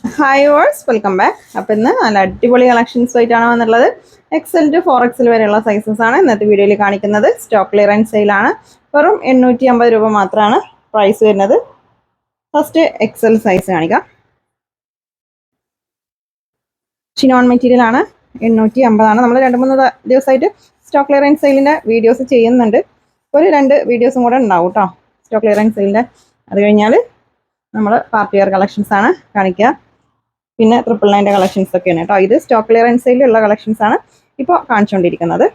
Hi verse welcome back അപ്പം ഇന്ന് നല്ല അടിപൊളി കളക്ഷൻസ് ആയിട്ടാണ് വന്നിട്ടുള്ളത്. എക്സൽ ടു ഫോർ എക്സൽ വരെയുള്ള സൈസസ് ആണ് ഇന്നത്തെ വീഡിയോയിൽ കാണിക്കുന്നത്. സ്റ്റോക്ക് ക്ലിയറൻസ് സെയിലാണ് വെറും എണ്ണൂറ്റി അമ്പത് രൂപ മാത്രമാണ് പ്രൈസ് വരുന്നത്. ഫസ്റ്റ് എക്സൽ സൈസ് കാണിക്കാം. ഷിനോൺ മെറ്റീരിയൽ ആണ്. എണ്ണൂറ്റി അമ്പതാണ് നമ്മൾ രണ്ട് മൂന്ന് ദിവസമായിട്ട് സ്റ്റോക്ക് ക്ലിയറൻസ് സെയിലിന്റെ വീഡിയോസ് ചെയ്യുന്നുണ്ട്. ഒരു രണ്ട് വീഡിയോസും കൂടെ ഉണ്ടാവും കേട്ടോ സ്റ്റോക്ക് ക്ലിയറൻസ് സെയിലിന്റെ അത് കഴിഞ്ഞാൽ നമ്മൾ പാർട്ടി വെയർ കളക്ഷൻസ് ആണ് കാണിക്കുക. പിന്നെ ട്രിപ്പിൾ നയന്റെ കളക്ഷൻസ് ഒക്കെയാണ് കേട്ടോ. ഇത് സ്റ്റോക്ക് ക്ലിയറൻസ് സെയിലുള്ള കളക്ഷൻസ് ആണ് ഇപ്പോൾ കാണിച്ചുകൊണ്ടിരിക്കുന്നത്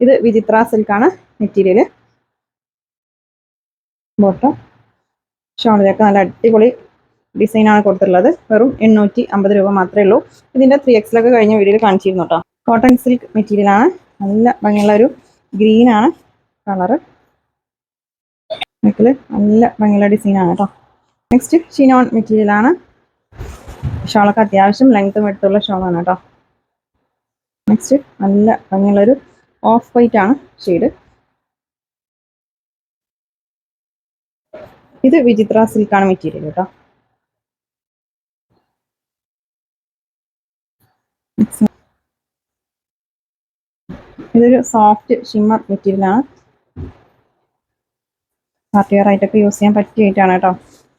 ഇത് വിചിത്ര സിൽക്കാണ് മെറ്റീരിയൽ ബോട്ടം ഷോണിലൊക്കെ നല്ല അടിപൊളി ഡിസൈനാണ് കൊടുത്തിട്ടുള്ളത്. വെറും എണ്ണൂറ്റി അമ്പത് രൂപ മാത്രമേ ഉള്ളൂ. ഇതിന്റെ ത്രീ എക്സിലൊക്കെ കഴിഞ്ഞ വീഡിയോയിൽ കാണിച്ചിരുന്നു കേട്ടോ. കോട്ടൺ സിൽക്ക് മെറ്റീരിയലാണ് നല്ല ഭംഗിയുള്ള ഒരു ഗ്രീനാണ് കളറ് നല്ല ഭംഗിയുള്ള ഡിസൈനാണ് കേട്ടോ. നെക്സ്റ്റ് ഷിനോൺ മെറ്റീരിയലാണ് ഷോളൊക്കെ അത്യാവശ്യം ലെങ്ത്തും എടുത്തുള്ള ഷോളാണ് കേട്ടോ. നെക്സ്റ്റ് നല്ല ഭംഗിയുള്ളൊരു ഓഫ് വൈറ്റ് ആണ് ഷെയ്ഡ് ഇത് വിചിത്ര സിൽക്കാണ് മെറ്റീരിയൽ കേട്ടോ. ഇതൊരു സോഫ്റ്റ് ഷിമ്മർ മെറ്റീരിയലാണ് പാർട്ടി വെയർ ആയിട്ടൊക്കെ യൂസ് ചെയ്യാൻ പറ്റിയിട്ടാണ് കേട്ടോ.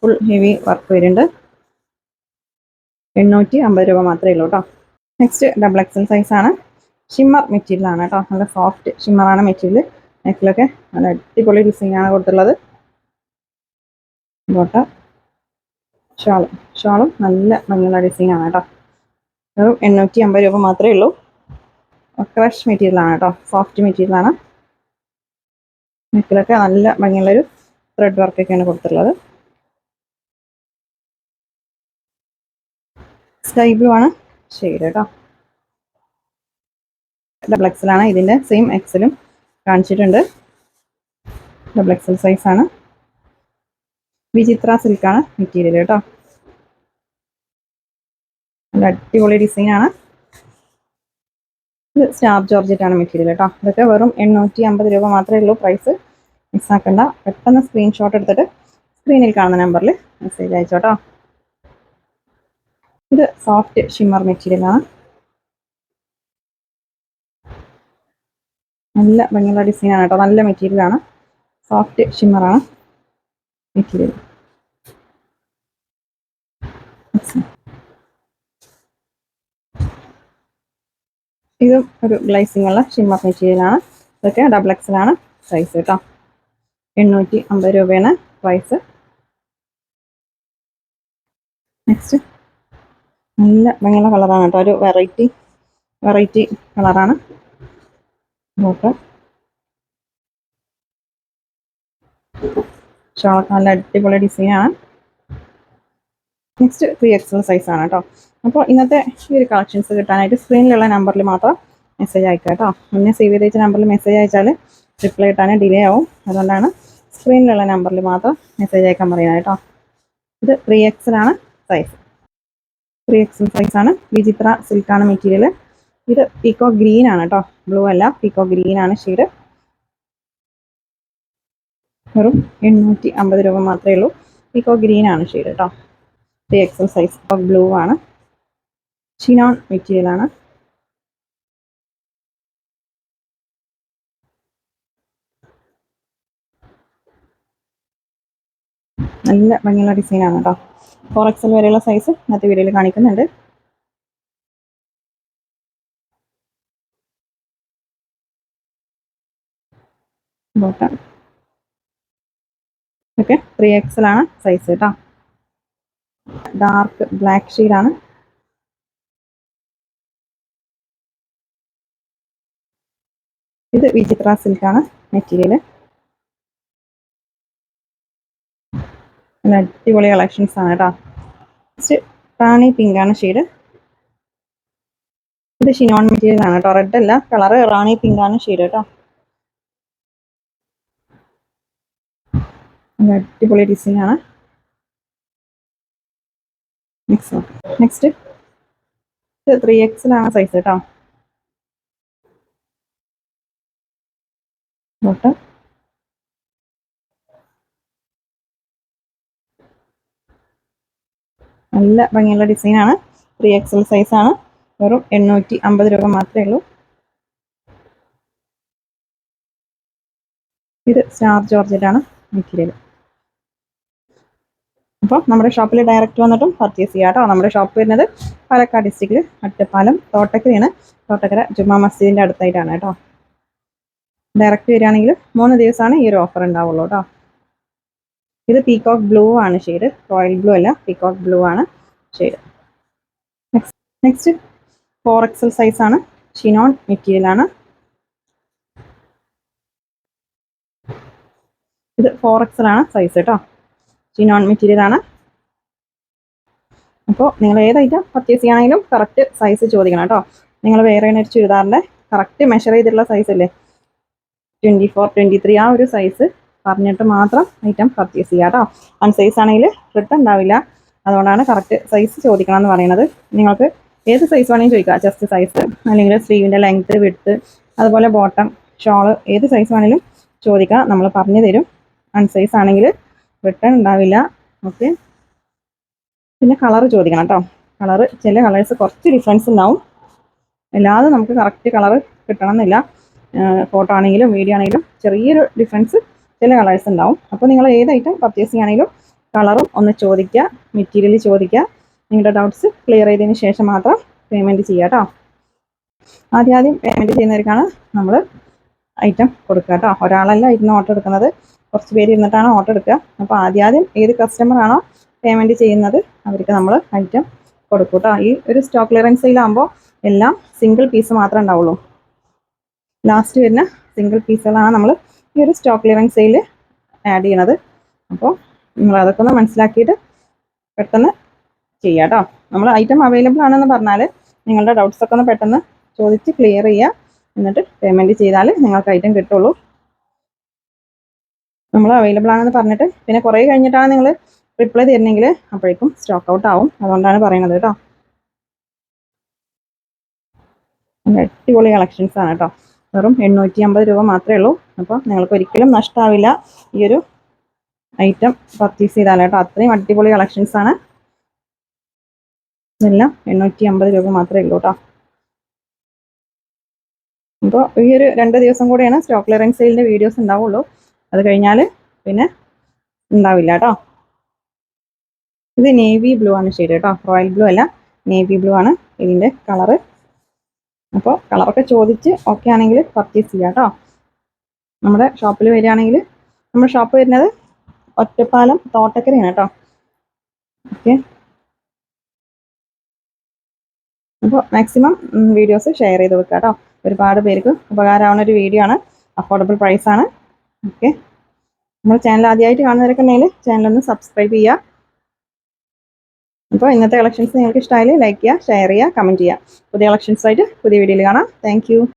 ഫുൾ ഹെവി വർക്ക് വരുന്നുണ്ട്. എണ്ണൂറ്റി അമ്പത് രൂപ മാത്രമേ ഉള്ളൂ കേട്ടോ നെക്സ്റ്റ് ഡബിൾ എക്സൽ സൈസ് ആണ്. ഷിമ്മർ മെറ്റീരിയലാണ് കേട്ടോ നല്ല സോഫ്റ്റ് ഷിമ്മറാണ് മെറ്റീരിയൽ നെക്കിലൊക്കെ നല്ല അടിപൊളി ഡിസൈൻ ആണ് കൊടുത്തുള്ളത് ബോട്ട ഷാളും. ഷാളും നല്ല ഭംഗിയുള്ള ഡിസൈൻ ആണ് കേട്ടോ വെറും എണ്ണൂറ്റി അമ്പത് രൂപ മാത്രമേ ഉള്ളൂ. ക്രഷ് മെറ്റീരിയലാണ് കേട്ടോ സോഫ്റ്റ് മെറ്റീരിയലാണ് നെക്കിലൊക്കെ നല്ല ഭംഗിയുള്ളൊരു ത്രെഡ് വർക്കൊക്കെയാണ് കൊടുത്തിട്ടുള്ളത്. സ്കൈ ബ്ലൂ ആണ്. ഷെയ്ഡ് കേട്ടോ. ഡബിൾ എക്സൽ ആണ് ഇതിന്റെ സെയിം എക്സലും കാണിച്ചിട്ടുണ്ട്. ഡബിൾ എക്സൽ സൈസ് ആണ്. വിചിത്ര സിൽക്കാണ് മെറ്റീരിയൽ കേട്ടോ. നല്ല അടിപൊളി ഡിസൈൻ ആണ്. ഇത് സ്റ്റാർ ജോർജറ്റ് ആണ് മെറ്റീരിയൽ കേട്ടോ. ഇതൊക്കെ വെറും എണ്ണൂറ്റി അമ്പത് രൂപ മാത്രമേ ഉള്ളൂ. പ്രൈസ് മിസ്സാക്കണ്ട പെട്ടെന്ന് സ്ക്രീൻഷോട്ട് എടുത്തിട്ട് സ്ക്രീനിൽ കാണുന്ന നമ്പറിൽ മെസ്സേജ് അയച്ചോട്ടോ. ഇത് സോഫ്റ്റ് ഷിമ്മർ മെറ്റീരിയലാണ് നല്ല ഭംഗിയുള്ള ഡിസൈൻ ആണ് കേട്ടോ. നല്ല മെറ്റീരിയൽ ആണ്. സോഫ്റ്റ് ഷിമ്മർ ആണ് മെറ്റീരിയൽ ഇതും ഒരു ഗ്ലൈസിംഗ് ഉള്ള ഷിമ്മർ മെറ്റീരിയലാണ് ഇതൊക്കെ ഡബിൾ എക്സൽ ആണ് സൈസ് കേട്ടോ. എണ്ണൂറ്റി അമ്പത് രൂപയാണ് പ്രൈസ് നെക്സ്റ്റ് നല്ല ഭംഗിയുള്ള കളറാണ് കേട്ടോ. ഒരു വെറൈറ്റി വെറൈറ്റി കളറാണ്. നോക്കാം. ഷോളൊക്കെ നല്ല അടിപൊളി ഡിസൈനാണ് നെക്സ്റ്റ് ത്രീ എക്സൽ സൈസ് ആണ് കേട്ടോ. അപ്പോൾ ഇന്നത്തെ ഈ ഒരു കളക്ഷൻസ് കിട്ടാനായിട്ട് സ്ക്രീനിലുള്ള നമ്പറിൽ മാത്രം മെസ്സേജ് അയക്കുക കേട്ടോ. മുന്നേ സേവ് ചെയ്ത നമ്പറിൽ മെസ്സേജ് അയച്ചാൽ റിപ്ലൈ കിട്ടാൻ ഡിലേ ആവും. അതുകൊണ്ടാണ് സ്ക്രീനിലുള്ള നമ്പറിൽ മാത്രം മെസ്സേജ് അയക്കാൻ പറയുന്നത് കേട്ടോ. ഇത് ത്രീ എക്സലാണ് സൈസ് ത്രീ എക്സൽ സൈസ് ആണ്. വിചിത്ര സിൽക്കാണ് മെറ്റീരിയൽ ഇത് പീക്കോ ഗ്രീൻ ആണ് കേട്ടോ ബ്ലൂ അല്ല പീക്കോ ഗ്രീൻ ആണ് ഷെയ്ഡ് വെറും എണ്ണൂറ്റി അമ്പത് രൂപ മാത്രമേ ഉള്ളൂ. പീക്കോ ഗ്രീൻ ആണ് ഷെയ്ഡ് കേട്ടോ ത്രീ എക്സൽ സൈസ് ബ്ലൂ ആണ്. ഷിനോൺ മെറ്റീരിയൽ ആണ്. നല്ല ഭംഗിയുള്ള ഡിസൈൻ ആണ് കേട്ടോ ഫോർ എക്സൽ വരെയുള്ള സൈസ് ഇന്നത്തെ വീഡിയോയിൽ കാണിക്കുന്നുണ്ട്. ബോട്ടം ഓക്കെ ത്രീ എക്സൽ ആണ് സൈസ് കേട്ടോ ഡാർക്ക് ബ്ലാക്ക് ഷീഡാണ് ഇത് വിചിത്ര സിൽക്കാണ് മെറ്റീരിയൽ അടിപൊളി കളക്ഷൻസ് ആണ് കേട്ടോ ഫസ്റ്റ് റാണി പിങ്ക് ആണ് ഷെയ്ഡ് ഇത് ഷിനോൺ മെറ്റീരിയൽ ആണ് കേട്ടോ റെഡ് അല്ല കളറ് റാണി പിങ്ക് ആണ് ഷെയ്ഡ് കേട്ടോ അടിപൊളി ഡിസൈൻ ആണ്. നെക്സ്റ്റ് നെക്സ്റ്റ് ത്രീ എക്സിലാണ് സൈസ് കേട്ടോ നല്ല ഭംഗിയുള്ള ഡിസൈനാണ്. ത്രീ എക്സൽ സൈസാണ് വെറും എണ്ണൂറ്റി അമ്പത് രൂപ മാത്രമേ ഉള്ളൂ. ഇത് സ്റ്റാർ ജോർജറ്റാണ് മെറ്റീരിയൽ. അപ്പോൾ നമ്മുടെ ഷോപ്പിൽ ഡയറക്റ്റ് വന്നിട്ടും പർച്ചേസ് ചെയ്യാം കേട്ടോ. നമ്മുടെ ഷോപ്പ് വരുന്നത് പാലക്കാട് ഡിസ്ട്രിക്റ്റിൽ അട്ടപ്പാലം തോട്ടക്കരയാണ്. തോട്ടക്കര ജുമാ മസ്ജിദിന്റെ അടുത്തായിട്ടാണ് കേട്ടോ. ഡയറക്റ്റ് വരികയാണെങ്കിൽ മൂന്ന് ദിവസമാണ് ഈ ഒരു ഓഫർ ഉണ്ടാവുള്ളൂ കേട്ടോ. ഇത് പീകോക്ക് ബ്ലൂ ആണ് ഷെയ്ഡ് റോയൽ ബ്ലൂ അല്ല പീകോക്ക് ബ്ലൂ ആണ് shade next four XL size ആണ് ഷിനോൺ മെറ്റീരിയൽ ആണ്. ഇത് ഫോർ എക്സൽ ആണ് സൈസ് കേട്ടോ ഷിനോൺ മെറ്റീരിയൽ ആണ്. അപ്പോൾ നിങ്ങൾ ഏത് ഐറ്റം പർച്ചേസ് ചെയ്യുകയാണെങ്കിലും കറക്റ്റ് സൈസ് ചോദിക്കണം കേട്ടോ നിങ്ങൾ വേറെ ഒരു ചുരിദാറിന്റെ കറക്റ്റ് മെഷർ ചെയ്തിട്ടുള്ള സൈസ് അല്ലേ? ട്വന്റി ഫോർ ട്വന്റി ത്രീ ആ ഒരു സൈസ് പറഞ്ഞിട്ട് മാത്രം ഐറ്റം പർച്ചേസ് ചെയ്യുക കേട്ടോ വൺ സൈസ് ആണെങ്കിൽ റിട്ടേൺ ഉണ്ടാവില്ല. അതുകൊണ്ടാണ് കറക്റ്റ് സൈസ് ചോദിക്കണം എന്ന് പറയുന്നത്. നിങ്ങൾക്ക് ഏത് സൈസ് വേണമെങ്കിലും ചോദിക്കുക ജസ്റ്റ് സൈസ് അല്ലെങ്കിൽ സ്ലീവിന്റെ ലെങ്ത്ത് വിട്ട് അതുപോലെ ബോട്ടം ഷോൾ ഏത് സൈസ് വേണമെങ്കിലും ചോദിക്കുക നമ്മൾ പറഞ്ഞു തരും. വൺ സൈസ് ആണെങ്കിൽ റിട്ടേൺ ഉണ്ടാവില്ല. ഓക്കെ പിന്നെ കളർ ചോദിക്കണം കേട്ടോ കളർ ചില കളേഴ്സ് കുറച്ച് ഡിഫറൻസ് ഉണ്ടാവും. അല്ലാതെ നമുക്ക് കറക്റ്റ് കളർ കിട്ടണം എന്നില്ല ഫോട്ടോ ആണെങ്കിലും വീഡിയോ ആണെങ്കിലും ചെറിയൊരു ഡിഫറൻസ് ചില കളേഴ്സ് ഉണ്ടാവും. അപ്പോൾ നിങ്ങൾ ഏത് ഐറ്റം പർച്ചേസ് ചെയ്യുകയാണെങ്കിലും കളറും ഒന്ന് ചോദിക്കുക മെറ്റീരിയൽ ചോദിക്കുക. നിങ്ങളുടെ ഡൗട്ട്സ് ക്ലിയർ ചെയ്തതിന് ശേഷം മാത്രം പേയ്മെന്റ് ചെയ്യുക കേട്ടോ. ആദ്യം ആദ്യം പേയ്മെന്റ് ചെയ്യുന്നവർക്കാണ് നമ്മൾ ഐറ്റം കൊടുക്കുക കേട്ടോ. ഒരാളല്ല ഇരുന്ന് ഓർഡർ എടുക്കുന്നത്. കുറച്ച് പേര് ഇരുന്നിട്ടാണ് ഓർഡർ എടുക്കുക. അപ്പോൾ ആദ്യം ഏത് കസ്റ്റമർ ആണോ പേയ്മെന്റ് ചെയ്യുന്നത് അവർക്ക് നമ്മൾ ഐറ്റം കൊടുക്കും കേട്ടോ. ഈ ഒരു സ്റ്റോക്ക് ക്ലിയറൻസ് സെയിലാകുമ്പോൾ എല്ലാം സിംഗിൾ പീസ് മാത്രമേ ഉണ്ടാവുള്ളൂ. ലാസ്റ്റ് വരുന്ന സിംഗിൾ പീസുകളാണ് നമ്മൾ ഈ ഒരു സ്റ്റോക്ക് ക്ലിയറൻസ് സെയിൽ ആഡ് ചെയ്യണത്. അപ്പോൾ നിങ്ങൾ അതൊക്കെ ഒന്ന് മനസ്സിലാക്കിയിട്ട് പെട്ടെന്ന് ചെയ്യാം കേട്ടോ നമ്മൾ ഐറ്റം അവൈലബിൾ ആണെന്ന് പറഞ്ഞാൽ നിങ്ങളുടെ ഡൗട്ട്സ് ഒക്കെ ഒന്ന് പെട്ടെന്ന് ചോദിച്ച് ക്ലിയർ ചെയ്യുക എന്നിട്ട് പേയ്മെന്റ് ചെയ്താൽ നിങ്ങൾക്ക് ഐറ്റം കിട്ടുള്ളൂ. നമ്മൾ അവൈലബിൾ ആണെന്ന് പറഞ്ഞിട്ട് പിന്നെ കുറേ കഴിഞ്ഞിട്ടാണ് നിങ്ങൾ റിപ്ലൈ തരണമെങ്കിൽ അപ്പോഴേക്കും സ്റ്റോക്ക് ഔട്ട് ആവും. അതുകൊണ്ടാണ് പറയുന്നത് കേട്ടോ അടിപൊളി കളക്ഷൻസ് ആണ് കേട്ടോ വെറും എണ്ണൂറ്റി അമ്പത് രൂപ മാത്രമേ ഉള്ളൂ. അപ്പോൾ നിങ്ങൾക്ക് ഒരിക്കലും നഷ്ടമാവില്ല ഈ ഒരു ഐറ്റം പർച്ചേസ് ചെയ്താൽ കേട്ടോ. അത്രയും അടിപൊളി കളക്ഷൻസ് ആണ്. ഇതെല്ലാം എണ്ണൂറ്റി അമ്പത് രൂപ മാത്രമേ ഉള്ളൂ കേട്ടോ. അപ്പോൾ ഈ ഒരു രണ്ട് ദിവസം കൂടെയാണ് സ്റ്റോക്ക് ക്ലിയറൻസ് സെയിലിന്റെ വീഡിയോസ് ഉണ്ടാവുള്ളൂ. അത് കഴിഞ്ഞാൽ പിന്നെ ഉണ്ടാവില്ല കേട്ടോ. ഇത് നേവി ബ്ലൂ ആണ് ഷെയ്ഡ് കേട്ടോ. റോയൽ ബ്ലൂ അല്ല നേവി ബ്ലൂ ആണ് ഇതിന്റെ കളറ് അപ്പോൾ കളറൊക്കെ ചോദിച്ച് ഓക്കെ ആണെങ്കിൽ പർച്ചേസ് ചെയ്യാം കേട്ടോ നമ്മുടെ ഷോപ്പിൽ വരികയാണെങ്കിൽ നമ്മുടെ ഷോപ്പ് വരുന്നത് ഒറ്റപ്പാലം തോട്ടക്കരയാണ് കേട്ടോ ഓക്കെ അപ്പോൾ മാക്സിമം വീഡിയോസ് ഷെയർ ചെയ്ത് വെക്കുക കേട്ടോ ഒരുപാട് പേർക്ക് ഉപകാരമാവുന്ന ഒരു വീഡിയോ ആണ്. അഫോർഡബിൾ പ്രൈസാണ് ഓക്കെ നമ്മുടെ ചാനൽ ആദ്യമായിട്ട് കാണുന്നവരൊക്കെ ഉണ്ടെങ്കിൽ ചാനലൊന്ന് സബ്സ്ക്രൈബ് ചെയ്യുക. അപ്പോൾ ഇന്നത്തെ കളക്ഷൻസ് നിങ്ങൾക്ക് ഇഷ്ടമായാലും ലൈക്ക് ചെയ്യുക ഷെയർ ചെയ്യുക കമന്റ് ചെയ്യുക. പുതിയ കളക്ഷൻസായിട്ട് പുതിയ വീഡിയോയിൽ കാണാം. താങ്ക്